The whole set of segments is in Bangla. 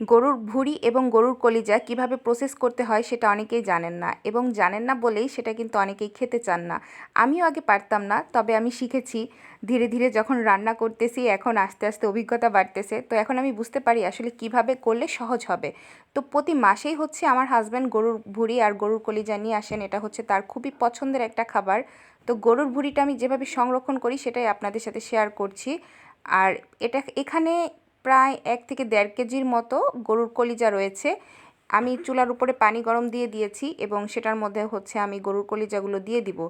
গরুর ভুঁড়ি এবং গরুর কলিজা কীভাবে প্রসেস করতে হয় সেটা অনেকেই জানেন না এবং জানেন না বলেই সেটা কিন্তু অনেকেই খেতে চান না। আমিও আগে পারতাম না, তবে আমি শিখেছি। ধীরে ধীরে যখন রান্না করতেছি, এখন আস্তে আস্তে অভিজ্ঞতা বাড়তেছে। তো এখন আমি বুঝতে পারি আসলে কীভাবে করলে সহজ হবে। তো প্রতি মাসেই হচ্ছে আমার হাজব্যান্ড গরুর ভুঁড়ি আর গরুর কলিজা নিয়ে আসেন। এটা হচ্ছে তার খুবই পছন্দের একটা খাবার। তো গরুর ভুঁড়িটা আমি যেভাবে সংরক্ষণ করি সেটাই আপনাদের সাথে শেয়ার করছি। আর এটা এখানে প্রায় এক থেকে দেড় কেজির মতো গরুর কলিজা রয়েছে। আমি চুলার উপরে পানি গরম দিয়ে দিয়েছি এবং সেটার মধ্যে হচ্ছে আমি গরুর কলিজাগুলো দিয়ে দিব।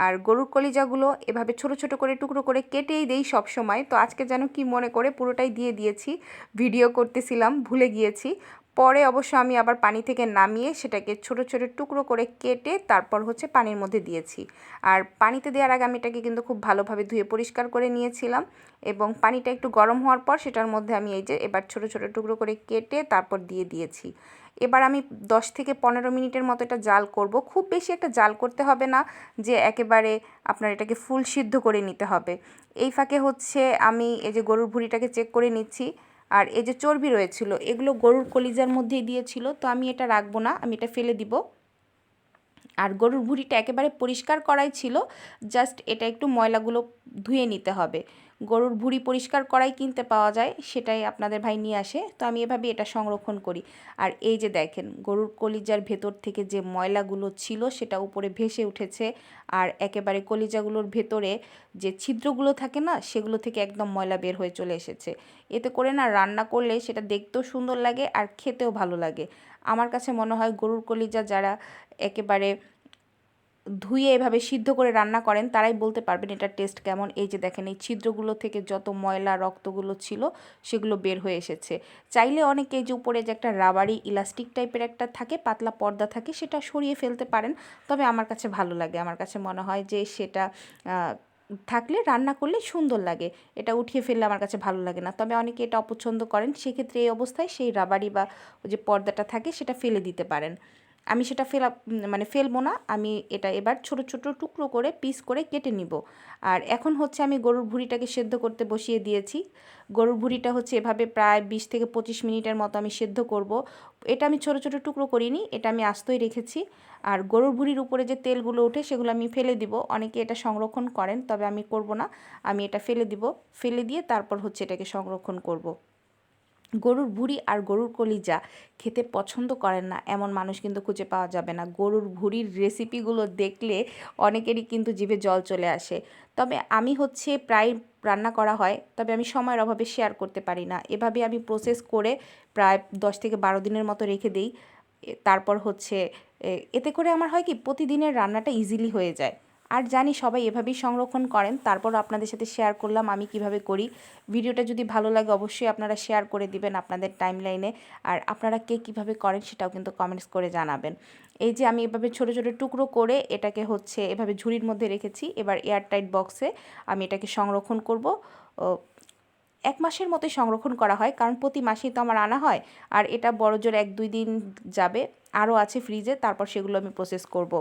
আর গরুর কলিজাগুলো এভাবে ছোট ছোট করে, টুকরো করে কেটেই দেই সব সময় তো আজকে যেন কি মনে করে পুরোটাই দিয়ে দিয়েছি। ভিডিও করতেছিলাম, ভুলে গিয়েছি। পরে অবশ্য আমি আবার পানি থেকে নামিয়ে সেটাকে ছোট ছোট টুকরো করে কেটে তারপর হচ্ছে পানির মধ্যে দিয়েছি। আর পানিতে দেওয়ার আগে আমি এটাকে কিন্তু খুব ভালোভাবে ধুয়ে পরিষ্কার করে নিয়েছিলাম এবং পানিটা একটু গরম হওয়ার পর সেটার মধ্যে আমি এই যে এবার ছোট ছোট টুকরো করে কেটে তারপর দিয়ে দিয়েছি। এবার আমি 10 থেকে পনেরো মিনিটের মতো এটা জাল করব। খুব বেশি একটা জাল করতে হবে না যে একেবারে আপনার এটাকে ফুল সিদ্ধ করে নিতে হবে। এই ফাঁকে হচ্ছে আমি এই যে গরুর ভুঁড়িটাকে চেক করে নিচ্ছি। আর এই যে চর্বি রয়েছিল, এগুলো গরুর কলিজার মধ্যেই দিয়েছিল, তো আমি এটা রাখব না, আমি এটা ফেলে দিব। আর গরুর ভুঁড়িটা একেবারে পরিষ্কার করাই ছিল, জাস্ট এটা একটু ময়লাগুলো ধুয়ে নিতে হবে। গরুর ভুঁড়ি পরিষ্কার করাই কিনতে পাওয়া যায়, সেটাই আপনাদের ভাই নিয়ে আসে। তো আমি এভাবে এটা সংরক্ষণ করি। আর এই যে দেখেন, গরুর কলিজার ভেতর থেকে যে ময়লাগুলো ছিল, সেটা উপরে ভেসে উঠেছে। আর একেবারে কলিজাগুলোর ভেতরে যে ছিদ্রগুলো থাকে না, সেগুলো থেকে একদম ময়লা বের হয়ে চলে এসেছে। এতে করে না রান্না করলে সেটা দেখতেও সুন্দর লাগে আর খেতেও ভালো লাগে। আমার কাছে মনে হয় গরুর কলিজা যারা একেবারে ধুয়ে এভাবে সিদ্ধ করে রান্না করেন, তারাই বলতে পারবেন এটার টেস্ট কেমন। এই যে দেখেন, এই ছিদ্রগুলো থেকে যত ময়লা, রক্তগুলো ছিল, সেগুলো বের হয়ে এসেছে। চাইলে অনেকে যে উপরে যে একটা রাবারি ইলাস্টিক টাইপের একটা থাকে, পাতলা পর্দা থাকে, সেটা সরিয়ে ফেলতে পারেন। তবে আমার কাছে ভালো লাগে। আমার কাছে মনে হয় যে সেটা থাকলে রান্না করলে সুন্দর লাগে। এটা উঠিয়ে ফেললে আমার কাছে ভালো লাগে না। তবে অনেকে এটা অপছন্দ করেন, সেক্ষেত্রে এই অবস্থায় সেই রাবারি বা যে পর্দাটা থাকে, সেটা ফেলে দিতে পারেন। আমি সেটা ফেলা মানে ফেলব না, আমি এটা এবার ছোট ছোট টুকরো করে পিস করে কেটে নিব। আর এখন হচ্ছে আমি গরুর ভুঁড়িটাকে সেদ্ধ করতে বসিয়ে দিয়েছি। গরুর ভুঁড়িটা হচ্ছে এভাবে প্রায় বিশ থেকে পঁচিশ মিনিটের মতো আমি সেদ্ধ করব। এটা আমি ছোট ছোট টুকরো করিনি, এটা আমি আস্তই রেখেছি। আর গরুর ভুঁড়ির উপরে যে তেলগুলো ওঠে, সেগুলো আমি ফেলে দিব। অনেকে এটা সংরক্ষণ করেন, তবে আমি করব না। আমি এটা ফেলে দিব। ফেলে দিয়ে তারপর হচ্ছে এটাকে সংরক্ষণ করব। গরুর ভুঁড়ি আর গরুর কলিজা খেতে পছন্দ করেন না, এমন মানুষ কিন্তু খুঁজে পাওয়া যাবে না। গরুর ভুঁড়ির রেসিপিগুলো দেখলে অনেকেরই কিন্তু জিভে জল চলে আসে। তবে আমি হচ্ছে প্রায় রান্না করা হয়, তবে আমি সময়ের অভাবে শেয়ার করতে পারি না। এভাবে আমি প্রসেস করে প্রায় দশ থেকে বারো দিনের মতো রেখে দিই। তারপর হচ্ছে এতে করে আমার হয় কি, প্রতিদিনের রান্নাটা ইজিলি হয়ে যায়। আর জানি সবাই এভাবেই সংরক্ষণ করেন, তারপর আপনাদের সাথে শেয়ার করলাম আমি কীভাবে করি। ভিডিওটা যদি ভালো লাগে অবশ্যই আপনারা শেয়ার করে দিবেন আপনাদের টাইমলাইনে আর আপনারা কে কীভাবে করেন সেটাও কিন্তু কমেন্টস করে জানাবেন। এই যে আমি এভাবে ছোট ছোট টুকরো করে এটাকে হচ্ছে এভাবে ঝুড়ির মধ্যে রেখেছি, এবার এয়ারটাইট বক্সে আমি এটাকে সংরক্ষণ করব। এক মাসের মতোই সংরক্ষণ করা হয়, কারণ প্রতি মাসেই তো আমার আনা হয়, আর এটা বড় জোর এক দুই দিন যাবে, আরও আছে ফ্রিজে তারপর সেগুলো আমি প্রসেস করব।